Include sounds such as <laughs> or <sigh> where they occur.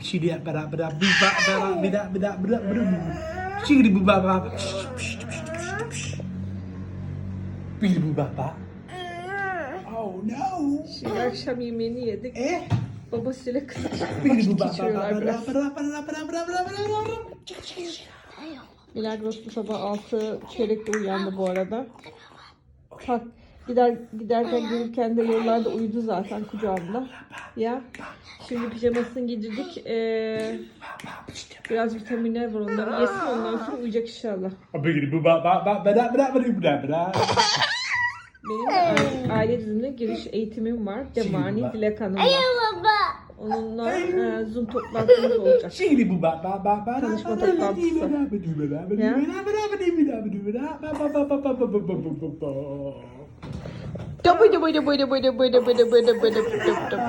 şiriya bara bara buba bara bida bida bida brum şiri buba ba bir buba ba Oh no. Şimdi akşam yemeğini yedik. Eh. Babasıyla kız geçiriyorlar biraz. Milagros bu sabah altı çeyrekte uyandı bu arada. Kalk. Gider, giderken gelirken de yollarda uyudu zaten kucağımda. Ya. Şimdi pijamasını giydirdik. Ee, biraz vitaminler var onları yesin ondan sonra uyuyacak inşallah. Benim aile, aile dizimine giriş eğitimim var. Demani Dilek Hanım'la. Onunla Zoom toplantımız olacak. <laughs> Şidi bu baba baba. Tanışma toplantısı. Ya. Dabı dabı dabı dabı dabı dabı dabı dabı dabı dabı dabı.